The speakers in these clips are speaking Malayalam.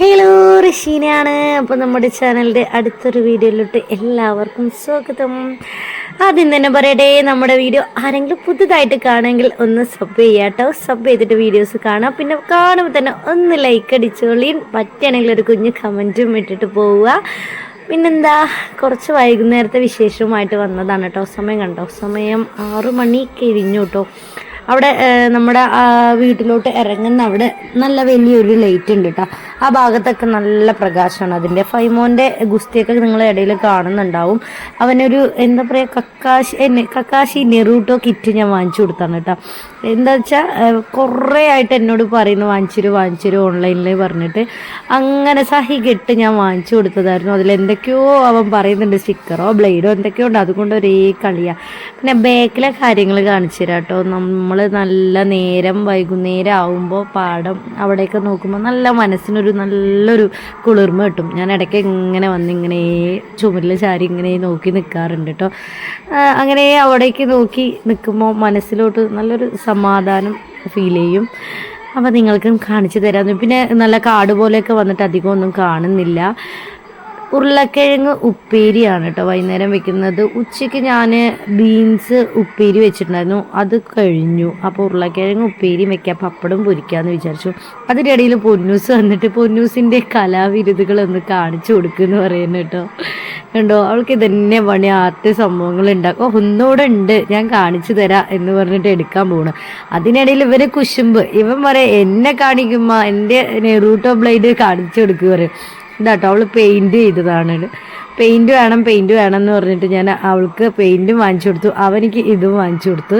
ഹലോ ഋഷീനയാണ്. അപ്പോൾ നമ്മുടെ ചാനലിന്റെ അടുത്തൊരു വീഡിയോയിലോട്ട് എല്ലാവർക്കും സ്വാഗതം. ആദ്യം തന്നെ പറയട്ടെ നമ്മുടെ വീഡിയോ ആരെങ്കിലും പുതുതായിട്ട് കാണുമെങ്കിൽ ഒന്ന് സബ് ചെയ്യാട്ടോ. സബ് ചെയ്തിട്ട് വീഡിയോസ് കാണാം പിന്നെ കാണുമ്പോൾ തന്നെ ഒന്ന് ലൈക്ക് അടിച്ചോളിയും പറ്റുകയാണെങ്കിൽ ഒരു കുഞ്ഞ് കമന്റും ഇട്ടിട്ട് പോവുക. പിന്നെന്താ കുറച്ച് വൈകുന്നേരത്തെ വിശേഷവുമായിട്ട് വന്നതാണ് കേട്ടോ സമയം കണ്ടോ? സമയം ആറു മണി കഴിഞ്ഞു കേട്ടോ അവിടെ നമ്മുടെ വീട്ടിലോട്ട് ഇറങ്ങുന്ന അവിടെ നല്ല വലിയൊരു ലൈറ്റ് ഉണ്ട് കേട്ടോ ആ ഭാഗത്തൊക്കെ നല്ല പ്രകാശമാണ്. അതിന്റെ ഫൈമോന്റെ ഗുസ്തിയൊക്കെ നിങ്ങൾ ഇടയിൽ കാണുന്നുണ്ടാവും. അവനൊരു എന്താ പറയുക കക്കാശി കക്കാശി നെറൂട്ടോ കിറ്റ് ഞാൻ വാങ്ങിച്ചു കൊടുത്താണ് കേട്ടോ. എന്താ വെച്ചാൽ കുറേ ആയിട്ട് എന്നോട് പറയുന്നു വാങ്ങിച്ചിരു വാങ്ങിച്ചിരു ഓൺലൈനിൽ പറഞ്ഞിട്ട്. അങ്ങനെ സഹി കെട്ട് ഞാൻ വാങ്ങിച്ചു കൊടുത്തതായിരുന്നു. അതിൽ എന്തൊക്കെയോ അവൻ പറയുന്നുണ്ട് സ്റ്റിക്കറോ ബ്ലേഡോ എന്തൊക്കെയോ ഉണ്ട്. അതുകൊണ്ട് ഒരേ കളിയാ. പിന്നെ ബാക്കിലെ കാര്യങ്ങൾ കാണിച്ചു തരാം കേട്ടോ. നമ്മൾ നല്ല നേരം വൈകുന്നേരം ആവുമ്പോൾ പാടം അവിടെയൊക്കെ നോക്കുമ്പോൾ നല്ല മനസ്സിനൊരു നല്ലൊരു കുളിർമ കിട്ടും. ഞാൻ ഇടയ്ക്ക് ഇങ്ങനെ വന്ന് ഇങ്ങനെ ചുമരിൽ ചാരി ഇങ്ങനെ നോക്കി നിൽക്കാറുണ്ട് കേട്ടോ അങ്ങനെ അവിടേക്ക് നോക്കി നിൽക്കുമ്പോൾ മനസ്സിലോട്ട് നല്ലൊരു സമാധാനം ഫീൽ ചെയ്യും. അപ്പോൾ നിങ്ങൾക്കും കാണിച്ചു തരാം പിന്നെ നല്ല കാട് പോലെയൊക്കെ വന്നിട്ട് അധികം ഒന്നും കാണുന്നില്ല. ഉരുളക്കിഴങ്ങ് ഉപ്പേരിയാണ് കേട്ടോ വൈകുന്നേരം വെക്കുന്നത്. ഉച്ചയ്ക്ക് ഞാൻ ബീൻസ് ഉപ്പേരി വെച്ചിട്ടുണ്ടായിരുന്നു. അത് കഴിഞ്ഞു. അപ്പോൾ ഉരുളക്കിഴങ്ങ് ഉപ്പേരി വെക്കാം. പപ്പടം പൊരിക്കാമെന്ന് വിചാരിച്ചു. അതിന്റെ ഇടയിൽ പൊന്നൂസ് വന്നിട്ട് പൊന്നൂസിന്റെ കലാവിരുതുകളൊന്ന് കാണിച്ചു കൊടുക്കുമെന്ന് പറയുന്നു കേട്ടോ. കണ്ടോ? അവൾക്ക് ഇതന്നെ പണി. ആദ്യ സംഭവങ്ങൾ ഉണ്ടാക്കും ഒന്നുകൂടെ ഉണ്ട്. ഞാൻ കാണിച്ചു തരാം എന്ന് പറഞ്ഞിട്ട് എടുക്കാൻ പോകണം അതിനിടയിൽ ഇവരെ കുശുമ്പ്. ഇവൻ പറയാം എന്നെ കാണിക്കുമ്പോൾ എന്റെ നെറൂട്ടോ ബ്ലേഡ് കാണിച്ചു കൊടുക്കുക പറയും. ഇതാട്ടോ അവൾ പെയിന്റ് ചെയ്തതാണ്. പെയിന്റ് വേണം പെയിന്റ് വേണം എന്ന് പറഞ്ഞിട്ട് ഞാൻ അവൾക്ക് പെയിന്റും വാങ്ങിച്ചു കൊടുത്തു. അവനിക്ക് ഇതും വാങ്ങിച്ചു കൊടുത്തു.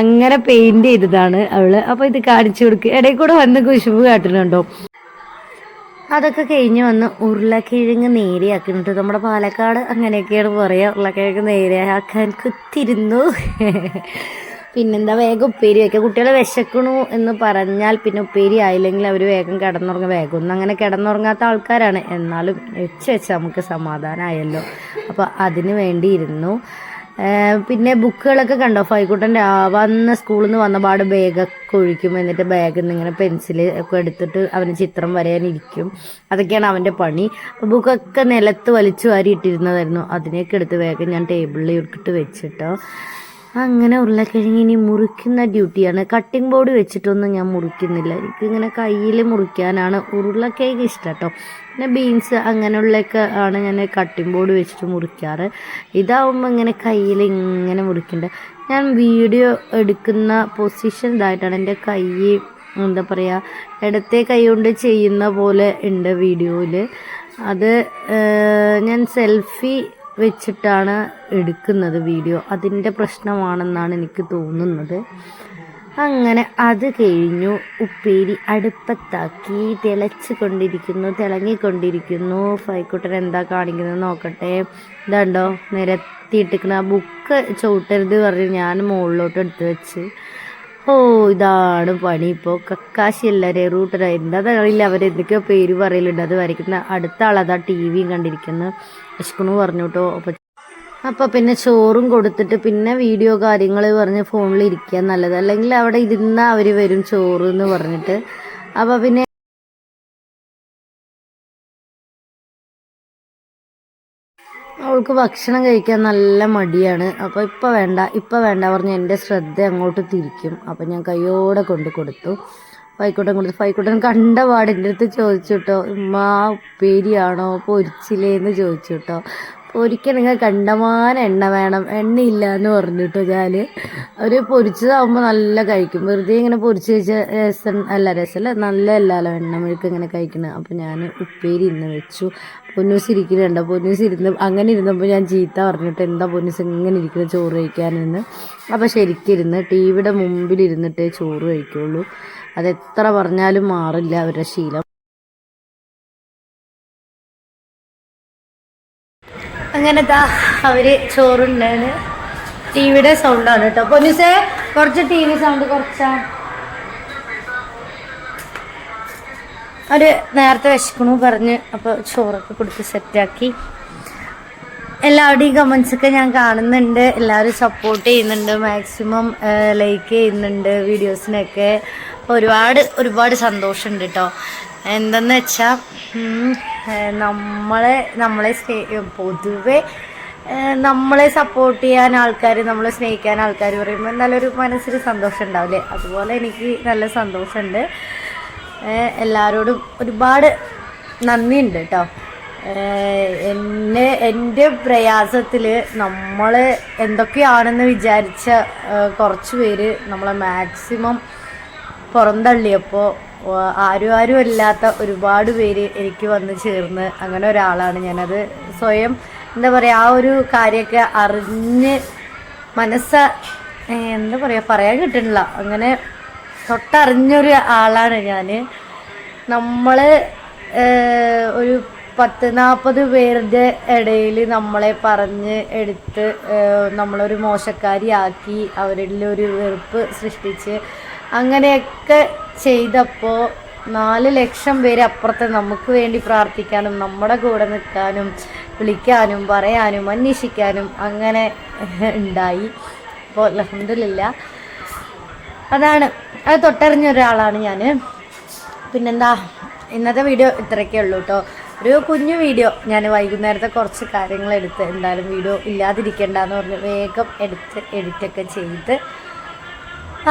അങ്ങനെ പെയിന്റ് ചെയ്തതാണ് അവൾ. അപ്പോൾ ഇത് കാണിച്ചു കൊടുക്കുക ഇടയിൽ കൂടെ വന്ന് കുശുമ്പ് കാട്ടുന്നുണ്ടോ? അതൊക്കെ കഴിഞ്ഞ് വന്ന് ഉരുളക്കിഴങ്ങ് നേരെയാക്കുന്നുണ്ട്. നമ്മുടെ പാലക്കാട് അങ്ങനെയൊക്കെയാണ് പറയുക ഉരുളക്കിഴങ്ങ് നേരെയാക്കാൻ കുത്തിരുന്നു. പിന്നെന്താ വേഗം ഉപ്പേരി വയ്ക്കുക കുട്ടികളെ വിശക്കണു എന്ന് പറഞ്ഞാൽ പിന്നെ ഉപ്പേരി ആയില്ലെങ്കിൽ അവർ വേഗം കിടന്നുറങ്ങും. വേഗം ഒന്നും അങ്ങനെ കിടന്നുറങ്ങാത്ത ആൾക്കാരാണ്. എന്നാലും വെച്ച് വെച്ച് നമുക്ക് സമാധാനമായല്ലോ അപ്പോൾ അതിന് വേണ്ടി ഇരുന്നു. പിന്നെ ബുക്കുകളൊക്കെ കണ്ടോ? ഫൈക്കുട്ടന്റെ വന്ന സ്കൂളിൽ നിന്ന് വന്ന പാട് ബാഗൊക്കെ ഒഴിക്കും. എന്നിട്ട് ബാഗിൽ നിന്ന് ഇങ്ങനെ പെൻസിൽ ഒക്കെ എടുത്തിട്ട് അവന് ചിത്രം വരയാനിരിക്കും അതൊക്കെയാണ് അവന്റെ പണി. അപ്പോൾ ബുക്കൊക്കെ നിലത്ത് വലിച്ചു വാരി ഇട്ടിരുന്നതായിരുന്നു അതിനെയൊക്കെ എടുത്ത് വേഗം ഞാൻ ടേബിളിൽ ഇട്ടിട്ട് വെച്ചിട്ടോ. അങ്ങനെ ഉരുളക്കിഴങ്ങ് ഇനി മുറിക്കുന്ന ഡ്യൂട്ടിയാണ്. കട്ടിംഗ് ബോർഡ് വെച്ചിട്ടൊന്നും ഞാൻ മുറിക്കുന്നില്ല. എനിക്കിങ്ങനെ കയ്യിൽ മുറിക്കാനാണ് ഉരുളക്കിഴങ്ങ് ഇഷ്ടം കേട്ടോ പിന്നെ ബീൻസ് അങ്ങനെയുള്ളതൊക്കെ ആണ് ഞാൻ കട്ടിംഗ് ബോർഡ് വെച്ചിട്ട് മുറിക്കാറ്. ഇതാവുമ്പോൾ ഇങ്ങനെ കയ്യിൽ ഇങ്ങനെ മുറിക്കണ്ട. ഞാൻ വീഡിയോ എടുക്കുന്ന പൊസിഷൻ ഇതായിട്ടാണ് എന്റെ കൈ എന്താ പറയുക ഇടത്തെ കൈ കൊണ്ട് ചെയ്യുന്ന പോലെ ഉണ്ട് വീഡിയോയിൽ അത് ഞാൻ സെൽഫി വെച്ചിട്ടാണ് എടുക്കുന്നത് വീഡിയോ. അതിന്റെ പ്രശ്നമാണെന്നാണ് എനിക്ക് തോന്നുന്നത്. അങ്ങനെ അത് കഴിഞ്ഞു. ഉപ്പേരി അടുപ്പത്താക്കി. തിളച്ച് കൊണ്ടിരിക്കുന്നു തിളങ്ങിക്കൊണ്ടിരിക്കുന്നു. ഫൈക്കുട്ടൻ എന്താ കാണിക്കുന്നത് നോക്കട്ടെ. ഇതാണ്ടോ നിരത്തിയിട്ടിരിക്കുന്ന. ആ ബുക്ക് ചവിട്ടരുത് പറഞ്ഞ് ഞാൻ മുകളിലോട്ട് എടുത്ത് വെച്ച്. ഓ ഇതാണ് പണി. ഇപ്പോൾ കക്കാശിയല്ല റൂട്ടർ എന്താ അവർ അവരെന്തൊക്കെയോ പേര് പറയലുണ്ട്. അത് വരയ്ക്കുന്ന അടുത്ത ആളതാ ടി വിയും കണ്ടിരിക്കുന്നു. വിശക്കണു പറഞ്ഞു കേട്ടോ അപ്പോൾ അപ്പോൾ പിന്നെ ചോറും കൊടുത്തിട്ട് പിന്നെ വീഡിയോ കാര്യങ്ങൾ പറഞ്ഞ് ഫോണിൽ ഇരിക്കുക നല്ലത്. അല്ലെങ്കിൽ അവിടെ ഇരുന്ന അവർ വരും ചോറ് എന്ന് പറഞ്ഞിട്ട്. അപ്പോൾ പിന്നെ അവൾക്ക് ഭക്ഷണം കഴിക്കാൻ നല്ല മടിയാണ്. അപ്പോൾ ഇപ്പം വേണ്ട ഇപ്പം വേണ്ട പറഞ്ഞ് എന്റെ ശ്രദ്ധ അങ്ങോട്ട് തിരിക്കും. അപ്പം ഞാൻ കയ്യോടെ കൊണ്ട് കൊടുത്തു. ഫൈക്കുട്ടൻ കൊടുത്തു. ഫൈക്കുട്ടൻ കണ്ട പാടിന്റെ അടുത്ത് ചോദിച്ചു കേട്ടോ ഉമ്മ ഉപ്പേരിയാണോ പൊരിച്ചില്ലേ എന്ന് ചോദിച്ചു കേട്ടോ. പൊരിക്കാൻ നിങ്ങൾ കണ്ടമാനം എണ്ണ വേണം എണ്ണയില്ല എന്ന് പറഞ്ഞിട്ട് ഞാൻ അവർ പൊരിച്ചതാകുമ്പോൾ നല്ല കഴിക്കും. വെറുതെ ഇങ്ങനെ പൊരിച്ച് കഴിച്ച രസം അല്ല രസമല്ല നല്ല അല്ലല്ലോ എണ്ണ മെഴുക്ക് ഇങ്ങനെ കഴിക്കണം. അപ്പോൾ ഞാൻ ഉപ്പേരി ഇന്ന് വെച്ചു. പൊന്നൂസ് ഇരിക്കുന്നുണ്ട്. പൊന്നൂസ് ഇരുന്ന് അങ്ങനെ ഇരുന്നപ്പോൾ ഞാൻ ചീത്ത പറഞ്ഞിട്ട് എന്താ പൊന്നൂസ് ഇങ്ങനെ ഇരിക്കുന്നത് ചോറ് കഴിക്കാനെന്ന്. അപ്പോൾ ശരിക്കിരുന്ന് ടി വിയുടെ മുമ്പിൽ ഇരുന്നിട്ടേ ചോറ് കഴിക്കുള്ളൂ. അതെത്ര പറഞ്ഞാലും മാറില്ല അവരുടെ ശീലം. അങ്ങനെ അവർ ചോറുണ്ടാണ്. ടി വിയുടെ സൗണ്ടാണ് കേട്ടോ പൊന്നുസേ കുറച്ച് ടി വി സൗണ്ട് കുറച്ചാ. അവർ നേരത്തെ വിശക്കണു പറഞ്ഞ് അപ്പോൾ ചോറൊക്കെ കൊടുത്ത് സെറ്റാക്കി എല്ലാവരുടെയും കമൻസ് ഒക്കെ ഞാൻ കാണുന്നുണ്ട്. എല്ലാവരും സപ്പോർട്ട് ചെയ്യുന്നുണ്ട്. മാക്സിമം ലൈക്ക് ചെയ്യുന്നുണ്ട് വീഡിയോസിനൊക്കെ ഒരുപാട് ഒരുപാട് സന്തോഷമുണ്ട് കേട്ടോ എന്തെന്ന് വെച്ചാൽ നമ്മളെ നമ്മളെ പൊതുവെ നമ്മളെ സപ്പോർട്ട് ചെയ്യാൻ ആൾക്കാർ നമ്മളെ സ്നേഹിക്കാൻ ആൾക്കാർ പറയുമ്പോൾ നല്ലൊരു മനസ്സിൽ സന്തോഷം ഉണ്ടാവില്ലേ? അതുപോലെ എനിക്ക് നല്ല സന്തോഷമുണ്ട്. എല്ലാവരോടും ഒരുപാട് നന്ദിയുണ്ട് കേട്ടോ എന്നെ എന്റെ പ്രയാസത്തിൽ നമ്മൾ എന്തൊക്കെയാണെന്ന് വിചാരിച്ച കുറച്ച് പേര് നമ്മളെ മാക്സിമം പുറന്തള്ളിയപ്പോൾ ആരും ആരും അല്ലാത്ത ഒരുപാട് പേര് എനിക്ക് വന്ന് ചേർന്ന് അങ്ങനെ ഒരാളാണ് ഞാനത് സ്വയം എന്താ പറയുക ആ ഒരു കാര്യമൊക്കെ അറിഞ്ഞ് മനസ്സ എന്താ പറയുക പറയാൻ കിട്ടണില്ല അങ്ങനെ തൊട്ടറിഞ്ഞൊരു ആളാണ് ഞാൻ നമ്മൾ ഒരു പത്ത് നാൽപ്പത് പേരുടെ ഇടയിൽ നമ്മളെ പറഞ്ഞ് എടുത്ത് നമ്മളൊരു മോശക്കാരിയാക്കി അവരിൽ ഒരു വെറുപ്പ് സൃഷ്ടിച്ച് അങ്ങനെയൊക്കെ ചെയ്തപ്പോൾ നാല് ലക്ഷം പേര് അപ്പുറത്ത് നമുക്ക് വേണ്ടി പ്രാർത്ഥിക്കാനും നമ്മുടെ കൂടെ നിൽക്കാനും വിളിക്കാനും പറയാനും അന്വേഷിക്കാനും അങ്ങനെ ഉണ്ടായി. അപ്പോൾ അലഹമില്ല അതാണ്. അത് തൊട്ടറിഞ്ഞ ഒരാളാണ് ഞാൻ പിന്നെന്താ ഇന്നത്തെ വീഡിയോ ഇത്രയൊക്കെ ഉള്ളൂ കേട്ടോ ഒരു കുഞ്ഞു വീഡിയോ ഞാൻ വൈകുന്നേരത്തെ കുറച്ച് കാര്യങ്ങൾ എടുത്ത് എന്തായാലും വീഡിയോ ഇല്ലാതിരിക്കേണ്ടെന്ന് പറഞ്ഞ് വേഗം എടുത്ത് എഡിറ്റൊക്കെ ചെയ്ത്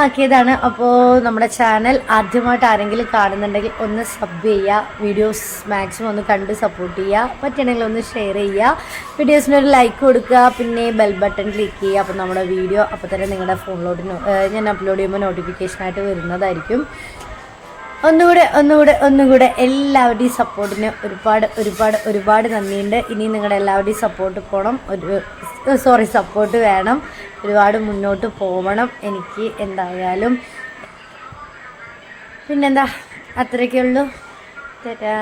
ആക്കിയതാണ് അപ്പോൾ നമ്മുടെ ചാനൽ ആദ്യമായിട്ട് ആരെങ്കിലും കാണുന്നുണ്ടെങ്കിൽ ഒന്ന് സബ് ചെയ്യുക. വീഡിയോസ് മാക്സിമം ഒന്ന് കണ്ട് സപ്പോർട്ട് ചെയ്യുക. പറ്റുകയാണെങ്കിൽ ഒന്ന് ഷെയർ ചെയ്യുക. വീഡിയോസിന് ഒരു ലൈക്ക് കൊടുക്കുക. പിന്നെ ബെൽ ബട്ടൺ ക്ലിക്ക് ചെയ്യുക. അപ്പോൾ നമ്മുടെ വീഡിയോ അപ്പോൾ തന്നെ നിങ്ങളുടെ ഫോണിലോട്ട് ഞാൻ അപ്ലോഡ് ചെയ്യുമ്പോൾ നോട്ടിഫിക്കേഷനായിട്ട് വരുന്നതായിരിക്കും. ഒന്നുകൂടെ ഒന്നുകൂടെ ഒന്നുകൂടെ എല്ലാവരുടെയും സപ്പോർട്ടിന് ഒരുപാട് ഒരുപാട് ഒരുപാട് നന്ദിയുണ്ട്. ഇനി നിങ്ങളുടെ എല്ലാവരുടെയും സപ്പോർട്ട് പോകണം ഒരു സോറി സപ്പോർട്ട് വേണം. ഒരുപാട് മുന്നോട്ട് പോകണം എനിക്ക് എന്തായാലും. പിന്നെന്താ? അത്രയൊക്കെ ഉള്ളൂ തരാ